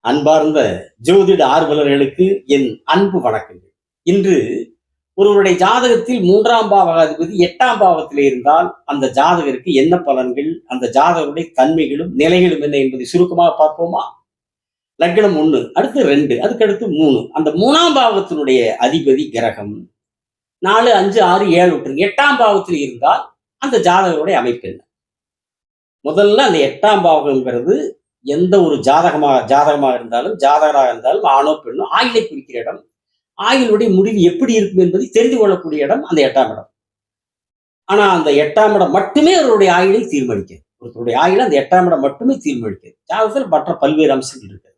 அன்பார்ந்த ஜோதிட ஆர்வலர்களுக்கு என் அன்பு வணக்கங்கள். இன்று ஒருவருடைய ஜாதகத்தில் மூன்றாம் பாவகாதிபதி எட்டாம் பாவத்தில் இருந்தால் அந்த ஜாதகருக்கு என்ன பலன்கள் அந்த ஜாதகருடைய தன்மைகளும் நிலைகளும் என்ன என்பதை சுருக்கமாக பார்ப்போமா? லக்னம் ஒண்ணு அடுத்து ரெண்டு அதுக்கு அடுத்து மூணு. அந்த மூணாம் பாவத்தினுடைய அதிபதி கிரகம். நாலு அஞ்சு ஆறு ஏழு விட்டுருங்க எட்டாம் பாவத்தில் இருந்தால் அந்த ஜாதகருடைய அமைப்பு என்ன? முதல்ல அந்த எட்டாம் பாவகம்ங்கிறது எந்த ஒரு ஜாதகமாக ஜாதகமாக இருந்தாலும் ஜாதகராக இருந்தாலும் ஆணோ பெண்ணோ ஆயிலை குறிக்கிற இடம் ஆயிலுடைய முடிவு எப்படி இருக்கும் என்பதை தெரிந்து கொள்ளக்கூடிய இடம் அந்த எட்டாம் இடம். ஆனா அந்த எட்டாம் இடம் மட்டுமே அவருடைய ஆயுளை தீர்மானிக்கிறது. ஒருத்தருடைய ஆயுளை அந்த எட்டாம் இடம் மட்டுமே தீர்மானிக்கிறது. ஜாதகத்தில் மற்ற பல்வேறு அம்சங்கள் இருக்குது.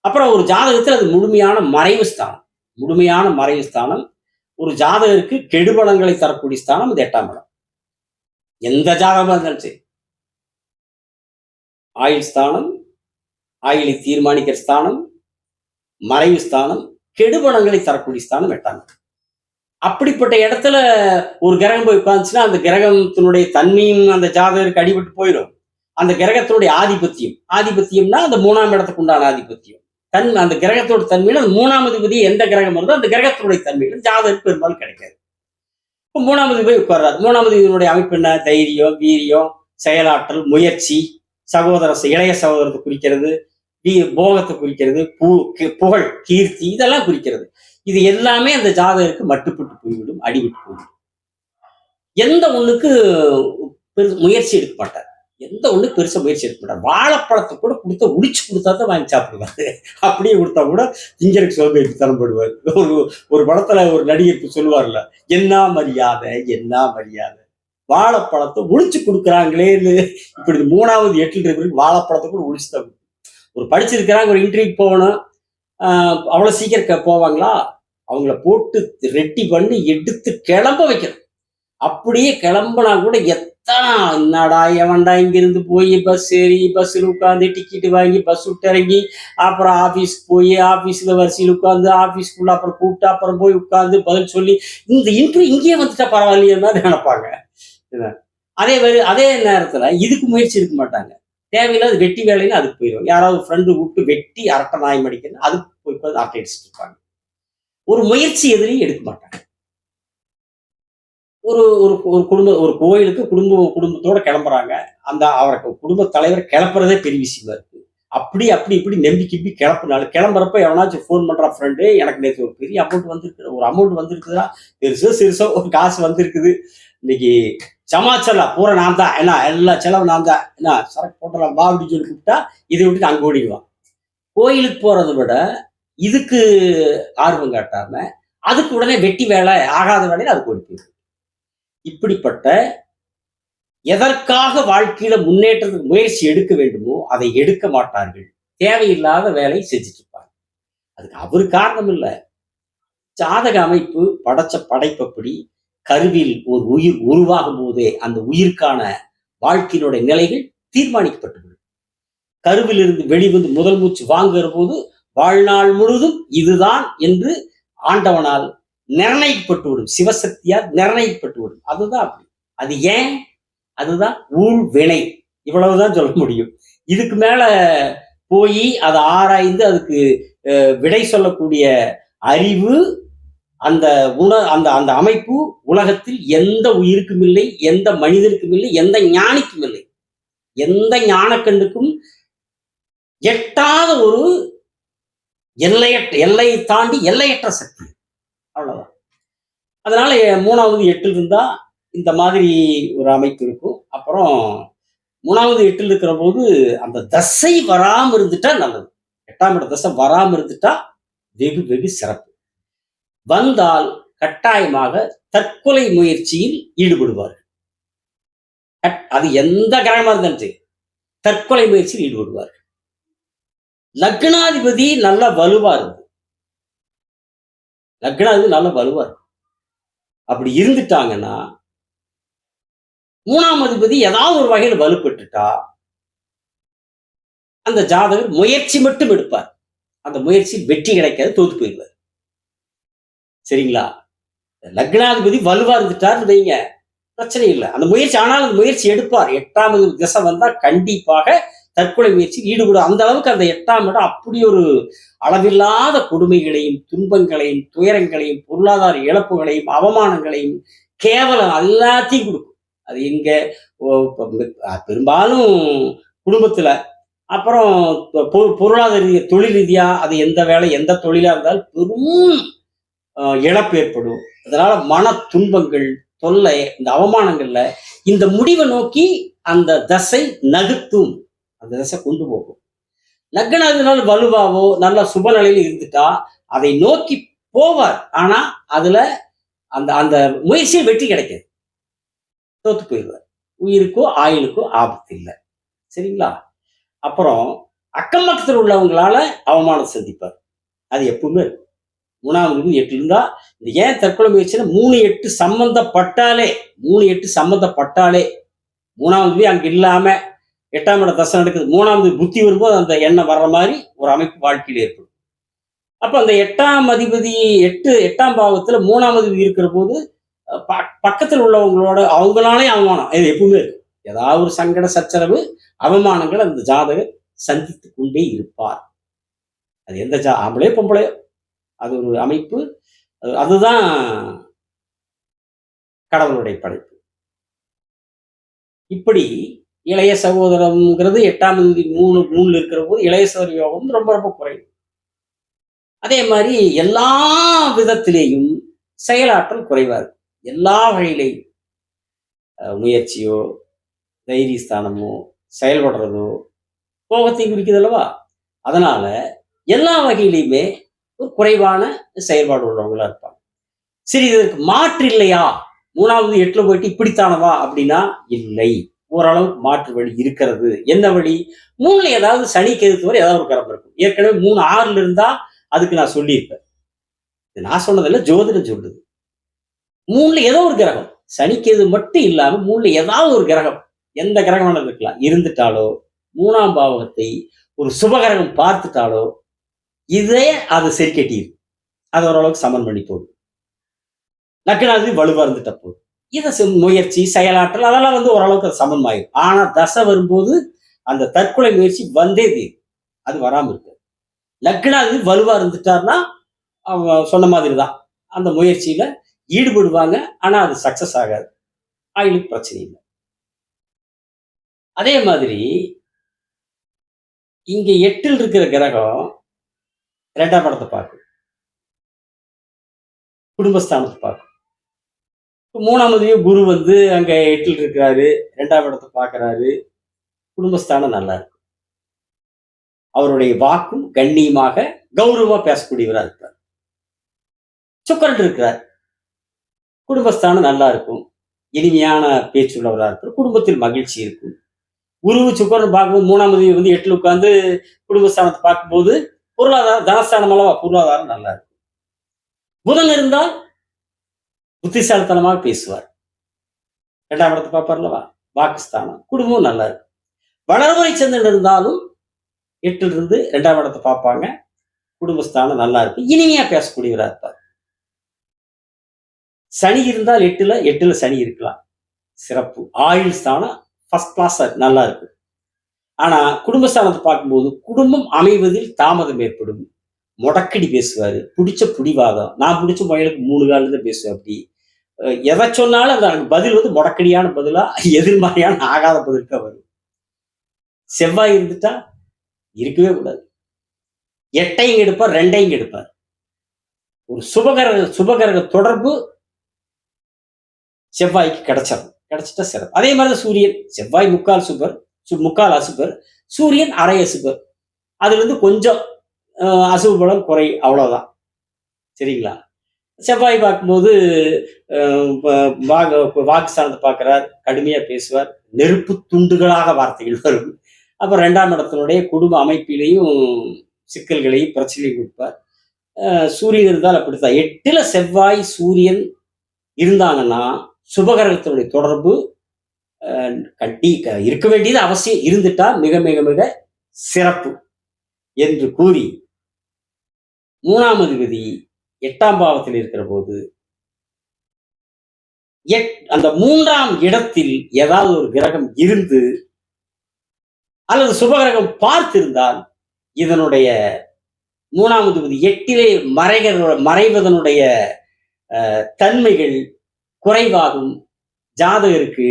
அப்புறம் ஒரு ஜாதகத்தில் அது முழுமையான மறைவு ஸ்தானம். முழுமையான மறைவு ஸ்தானம். ஒரு ஜாதகருக்கு கெடுபலங்களை தரக்கூடிய ஸ்தானம் அந்த எட்டாம் இடம். எந்த ஜாதகமா இருந்தாலும் சரி. ஆயுள் ஸ்தானம் ஆயுளை தீர்மானிக்கிற ஸ்தானம் மறைவு ஸ்தானம் கெடுபணங்களை தரக்கூடிய ஸ்தானம் எட்டாம் அப்படிப்பட்ட இடத்துல ஒரு கிரகம் போய் உட்காந்துச்சுன்னா அந்த கிரகத்தினுடைய தன்மையும் அந்த ஜாதகருக்கு அடிபட்டு போயிடும் அந்த கிரகத்தினுடைய ஆதிபத்தியம். ஆதிபத்தியம்னா அந்த மூணாம் இடத்துக்கு உண்டான ஆதிபத்தியம். தன் அந்த கிரகத்தோட தன்மையில அந்த மூணாம் அதிபதி எந்த கிரகம் இருந்தோ அந்த கிரகத்தினுடைய தன்மையில ஜாதகருக்கு பெரும்பாலும் கிடைக்காது. இப்போ மூணாம் அதிபதி போய் உட்கார்றாரு. மூணாம் அதிபதியினுடைய அமைப்பு என்ன? தைரியம் வீரியம் செயலாற்றல் முயற்சி சகோதர இளைய சகோதரத்தை குறிக்கிறது போகத்தை குறிக்கிறது பூ கி- புகழ் கீர்த்தி இதெல்லாம் குறிக்கிறது. இது எல்லாமே அந்த ஜாதகருக்கு மட்டுப்பட்டு போய்விடும் அடிபட்டு போய்விடும். எந்த ஒண்ணுக்கு முயற்சி எடுக்க மாட்டார். எந்த ஒண்ணு பெருசா முயற்சி எடுக்க மாட்டார். வாழைப்பழத்தை கூட கொடுத்தா உடிச்சு கொடுத்தா தான் வாங்கி சாப்பிடுவாரு. அப்படியே கொடுத்தா கூட திங்கருக்கு சோம்பேறி தரப்படுவார் ஒரு ஒரு படத்துல ஒரு நடிகருக்கு சொல்லுவார்ல என்ன மரியாதை என்ன மரியாதை? வாழைப்பழத்தை ஒழிச்சு கொடுக்குறாங்களேன்னு இப்படி மூணாவது எட்டில் இருக்கிற வாழைப்பழத்தை கூட உழிச்சு தான் ஒரு படிச்சிருக்கிறாங்க ஒரு இன்டர்வியூக்கு போகணும். ஆஹ் அவ்வளவு சீக்கிரம் போவாங்களா? அவங்கள போட்டு ரெட்டி பண்ணி எடுத்து கிளம்ப வைக்கணும். அப்படியே கிளம்புனா கூட எத்தனை என்னடா எவன்டா இங்கிருந்து போய் பஸ் ஏறி பஸ்ஸில் உட்காந்து டிக்கெட் வாங்கி பஸ் விட்டு இறங்கி அப்புறம் ஆஃபீஸ்க்கு போய் ஆஃபீஸில் வரிசையில் உட்காந்து ஆஃபீஸ்க்குள்ள அப்புறம் கூப்பிட்டு அப்புறம் போய் உட்காந்து பதில் சொல்லி இந்த இன்டர்வியூ இங்கேயே வந்துட்டா பரவாயில்லையே தான் நினைப்பாங்க. அதே மாதிரி அதே நேரத்துல இதுக்கு முயற்சி எடுக்க மாட்டாங்க. தேவையில்லாத வெட்டி வேலைன்னு அதுக்கு போயிடும் யாராவது ஃப்ரெண்டு கூப்பிட்டு வெட்டி அரட்டை நாய் மடிக்கணும் அதுக்கு போய் போய் அரட்டை அடிச்சுட்டு இருப்பாங்க. ஒரு முயற்சி எதுலையும் எடுக்க மாட்டாங்க. ஒரு ஒரு ஒரு குடும்ப ஒரு கோயிலுக்கு குடும்ப குடும்பத்தோட கிளம்புறாங்க. அந்த அவருக்கு குடும்ப தலைவர் கிளப்புறதே பெரிய விஷயமா இருக்கு. அப்படி அப்படி இப்படி நம்பி கிப்பி கிளப்புனாலும் கிளம்புறப்ப எவனாச்சும் ஃபோன் பண்ற ஃப்ரெண்டு எனக்கு நேற்று ஒரு பெரிய அமௌண்ட் வந்திருக்கு ஒரு அமௌண்ட் வந்திருக்குதா பெருசோ சிறுசோ ஒரு காசு வந்திருக்குது. இன்னைக்கு சமாச்சல பூரா நான் தான் என்ன எல்லா செலவு நான் தான் என்ன சரக்கு போட்டலாம் வா அப்படின்னு சொல்லி கூப்பிட்டா இதை விட்டு அங்கே ஓடிடுவான். கோயிலுக்கு போறதை விட இதுக்கு ஆர்வம் காட்டாம அதுக்கு உடனே வெட்டி வேலை ஆகாத வேலையில அதுக்கு ஓடி போயிடும் இப்படிப்பட்ட எதற்காக வாழ்க்கையில முன்னேற்றத்துக்கு முயற்சி எடுக்க வேண்டுமோ அதை எடுக்க மாட்டார்கள். தேவையில்லாத வேலை செஞ்சுட்டு இருப்பாங்க. அதுக்கு அவரு காரணம் இல்லை. ஜாதக அமைப்பு படைச்ச படைப்பப்படி கருவில் ஒரு உயிர் உருவாகும் போதே அந்த உயிருக்கான வாழ்க்கையினுடைய நிலைகள் தீர்மானிக்கப்பட்டுவிடும் கருவிலிருந்து வெளிவந்து முதல் மூச்சு வாங்குகிற போது வாழ்நாள் முழுதும் இதுதான் என்று ஆண்டவனால் நிர்ணயிக்கப்பட்டுவிடும். சிவசக்தியால் நிர்ணயிக்கப்பட்டுவிடும். அதுதான் அப்படி. அது ஏன்? அதுதான் ஊழ் வினை. இவ்வளவுதான் சொல்ல முடியும். இதுக்கு மேல போய் அதை ஆராய்ந்து அதுக்கு அஹ், விடை சொல்லக்கூடிய அறிவு அந்த உண அந்த அந்த அமைப்பு உலகத்தில் எந்த உயிருக்கும் இல்லை எந்த மனிதனுக்கும் இல்லை எந்த ஞானிக்கும் இல்லை எந்த ஞானக்கண்டுக்கும் எட்டாத ஒரு எல்லையற்ற எல்லையை தாண்டி எல்லையற்ற சக்தி. அவ்வளவுதான். அதனால எ- மூணாவது எட்டில் இருந்தா இந்த மாதிரி ஒரு அமைப்பு இருக்கும். அப்புறம் மூணாவது எட்டில் இருக்கிற போது அந்த தசை வராம இருந்துட்டா நல்லது. எட்டாம் இட தசை வராம இருந்துட்டா வெகு வெகு சிறப்பு. வந்தால் கட்டாயமாக தற்கொலை முயற்சியில் ஈடுபடுவார்கள். அது எந்த கிரகமா இருந்தாலும் சரி தற்கொலை முயற்சியில் ஈடுபடுவார்கள். லக்னாதிபதி நல்ல வலுவா இருக்கு லக்னாதிபதி நல்ல வலுவா இருக்கு அப்படி இருந்துட்டாங்கன்னா மூணாம் அதிபதி ஏதாவது ஒரு வகையில் வலுப்பட்டுட்டா அந்த ஜாதகர் முயற்சி மட்டும் எடுப்பார். அந்த முயற்சி வெற்றி கிடைக்காது தோத்து போயிடுவார். சரிங்களா? லக்னாதிபதி வலுவா இருந்துட்டார்னு வைங்க. பிரச்சனை இல்லை. அந்த முயற்சி ஆனால் அந்த முயற்சி எடுப்பார். எட்டாவது திசை வந்தா கண்டிப்பாக தற்கொலை முயற்சி ஈடுபடும். அந்த அளவுக்கு அந்த எட்டாம் இடம் அப்படி ஒரு அளவில்லாத கொடுமைகளையும் துன்பங்களையும் துயரங்களையும் பொருளாதார இழப்புகளையும் அவமானங்களையும் கேவலம் எல்லாத்தையும் கொடுக்கும். அது எங்க? பெரும்பாலும் குடும்பத்துல. அப்புறம் பொருளாதார ரீதியா தொழில் ரீதியா அது எந்த வேலை எந்த தொழிலா இருந்தாலும் பெரும் இழப்பு ஏற்படும். அதனால மன துன்பங்கள் தொல்லை இந்த அவமானங்கள்ல இந்த முடிவை நோக்கி அந்த தசை நகுத்தும் அந்த தசை கொண்டு போகும். லக்னாதினால் வலுவாவோ நல்ல சுப நிலையில இருந்துட்டா அதை நோக்கி போவார். ஆனா அதுல அந்த அந்த முயற்சியை வெற்றி கிடைக்காது. தோத்து போயிடுவார். உயிருக்கோ ஆயுளுக்கோ ஆபத்து இல்லை. சரிங்களா? அப்புறம் அக்கம் பக்கத்தில் உள்ளவங்களால அவமானம் சந்திப்பார். அது எப்பவுமே இருக்கும். மூணாவது இருந்து எட்டு இருந்தா ஏன் தற்கொலை முயற்சினா மூணு எட்டு சம்பந்தப்பட்டாலே மூணு எட்டு சம்பந்தப்பட்டாலே மூணாவது போய் அங்க இல்லாம எட்டாம் இட தசை நடக்குது மூணாவது புத்தி வரும்போது அந்த எண்ணம் வர்ற மாதிரி ஒரு அமைப்பு வாழ்க்கையில் ஏற்படும். அப்ப அந்த எட்டாம் அதிபதி எட்டு எட்டாம் பாவத்துல மூணாம் அதிபதி இருக்கிற போது பக்கத்தில் உள்ளவங்களோட அவங்களாலே அவமானம். இது எப்பவுமே இருக்கு. ஏதாவது ஒரு சங்கட சச்சரவு அவமானங்கள் அந்த ஜாதகர் சந்தித்து கொண்டே இருப்பார். அது எந்த ஜா ஆம்பளையோ பொம்பளையோ அது ஒரு அமைப்பு. அதுதான் கடவுளுடைய படைப்பு. இப்படி இளைய சகோதரம்ங்கிறது எட்டாம் தேதி மூணு மூணுல இருக்கிற போது இளைய சகோதர யோகம் ரொம்ப ரொம்ப குறைவு. அதே மாதிரி எல்லா விதத்திலேயும் செயலாற்றல் குறைவா எல்லா வகையிலையும். முயற்சியோ தைரியஸ்தானமோ செயல்படுறதோ கோபத்தை குறிக்குது அல்லவா? அதனால எல்லா வகையிலையுமே ஒரு குறைவான செயல்பாடு உள்ளவங்களா இருப்பாங்க. சரி இதற்கு மாற்று இல்லையா மூணாவது எட்டுல போயிட்டு இப்படித்தானவா? அப்படின்னா இல்லை. ஓரளவுக்கு மாற்று வழி இருக்கிறது. என்ன வழி? மூணுல ஏதாவது சனி கெதுத்து வரை ஏதாவது ஒரு கிரகம் இருக்கும். ஏற்கனவே மூணு ஆறுல இருந்தா அதுக்கு நான் சொல்லியிருப்பேன். நான் சொன்னதில்ல ஜோதிடம் சொல்லுது. மூணுல ஏதோ ஒரு கிரகம். சனிக்கேது மட்டும் இல்லாம மூணுல ஏதாவது ஒரு கிரகம். எந்த கிரகம் இருக்கலாம். இருந்துட்டாலோ மூணாம் பாவகத்தை ஒரு சுபகரகம் பார்த்துட்டாலோ இதே அது சரி அது ஓரளவுக்கு சமன் பண்ணி போகுது லக்னாதிபதி வலுவா இருந்துட்ட போகுது இதை முயற்சி செயலாற்றல் அதெல்லாம் வந்து ஓரளவுக்கு அது ஆயிடும் ஆனா தசை வரும்போது அந்த தற்கொலை முயற்சி வந்தே தீரும். அது வராமல் இருக்கு லக்னாதிபதி வலுவா இருந்துட்டாருன்னா அவங்க சொன்ன மாதிரி தான் அந்த முயற்சியில ஈடுபடுவாங்க. ஆனா அது சக்சஸ் ஆகாது. ஆயிலுக்கு பிரச்சனை இல்லை. அதே மாதிரி இங்க எட்டில் இருக்கிற கிரகம் ரெண்டாம் படத்தை பார்க்கும் குடும்பஸ்தானத்தை பார்க்கும் இப்ப குரு வந்து அங்க எட்டில் இருக்கிறாரு. ரெண்டாம் இடத்தை பார்க்கறாரு. குடும்பஸ்தானம் நல்லா இருக்கு. அவருடைய வாக்கும் கண்ணியமாக கௌரவமா பேசக்கூடியவரா இருப்பார். சுக்கரன் இருக்கிறார். குடும்பஸ்தானம் நல்லா இருக்கும். இனிமையான பேச்சு உள்ளவராக இருப்பார். குடும்பத்தில் மகிழ்ச்சி இருக்கும். குரு சுக்கரன் பார்க்கும்போது மூணாமது வந்து எட்டில் உட்காந்து குடும்பஸ்தானத்தை பார்க்கும்போது பொருளாதாரம் தனஸ்தானம் அல்லவா பொருளாதாரம் நல்லா இருக்கும் புதன் இருந்தால் புத்திசாலித்தனமாக பேசுவார். இரண்டாம் இடத்தை பார்ப்பார்லவா வாக்குஸ்தானம். குடும்பம் நல்லா இருக்கும் வளர்முறை சந்திரன் இருந்தாலும் எட்டுல இருந்து இரண்டாம் இடத்தை பார்ப்பாங்க. குடும்பஸ்தானம் நல்லா இருக்கும் இனிமையா பேசக்கூடியவராக இருப்பார். சனி இருந்தால் எட்டுல எட்டுல சனி இருக்கலாம். சிறப்பு. ஆயுள் ஸ்தானம் ஃபர்ஸ்ட் கிளாஸ் நல்லா இருக்கும் ஆனா குடும்பஸ்தானத்தை பார்க்கும்போது குடும்பம் அமைவதில் தாமதம் ஏற்படும். முடக்கடி பேசுவாரு. பிடிச்ச பிடிவாதம். நான் பிடிச்ச முயலுக்கு மூணு காலில் தான் பேசுவேன் அப்படி. எதை சொன்னாலும் அந்த பதில் வந்து முடக்கடியான பதிலா எதிர்மறையான ஆகாத பதில் தான் வரும். செவ்வாய் இருந்துட்டா இருக்கவே கூடாது. எட்டையும் எடுப்பார் ரெண்டையும் எடுப்பார் ஒரு சுபகரக சுபகரக தொடர்பு செவ்வாய்க்கு கிடைச்சிடும் கிடைச்சிட்டா சிறப்பு. அதே மாதிரி சூரியன். செவ்வாய் முக்கால் சுபர் முக்கால் அசுபர் சூரியன் அரை அசுபர். அதுல இருந்து கொஞ்சம் அசுப பலம் குறை அவ்வளவுதான். சரிங்களா? செவ்வாய் பார்க்கும்போது அஹ், வாக்கு சார்ந்து பார்க்கிறார் கடுமையா பேசுவார் நெருப்பு துண்டுகளாக வார்த்தைகள் வரும். அப்புறம் ரெண்டாம் இடத்தினுடைய குடும்ப அமைப்பிலையும் சிக்கல்களையும் பிரச்சனையும் கொடுப்பார். சூரியன் இருந்தால் அப்படித்தான். எட்டுல செவ்வாய் சூரியன் இருந்தாங்கன்னா சுபகரகத்தினுடைய தொடர்பு கட்டி இருக்க வேண்டியது அவசியம். இருந்துட்டா மிக மிக மிக சிறப்பு என்று கூறி மூணாமது விதி எட்டாம் பாவத்தில் இருக்கிற போது எட் அந்த மூன்றாம் இடத்தில் ஏதாவது ஒரு கிரகம் இருந்து அல்லது சுபகிரகம் பார்த்திருந்தால் இதனுடைய மூணாவது விதி எட்டிலே மறைகிற மறைவதனுடைய அஹ், தன்மைகள் குறைவாகும். ஜாதகருக்கு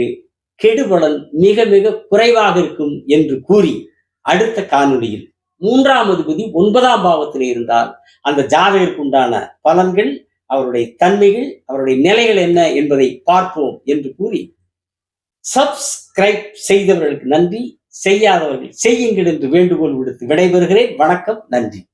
கெடுபடல் மிக மிக குறைவாக இருக்கும் என்று கூறி அடுத்த காணொலியில் மூன்றாம் அதிபதி ஒன்பதாம் பாவத்தில் இருந்தால் அந்த ஜாதகருக்கு உண்டான பலன்கள் அவருடைய தன்மைகள் அவருடைய நிலைகள் என்ன என்பதை பார்ப்போம் என்று கூறி சப்ஸ்கிரைப் செய்தவர்களுக்கு நன்றி. செய்யாதவர்கள் செய்யுங்கள் என்று வேண்டுகோள் விடுத்து விடைபெறுகிறேன். வணக்கம். நன்றி.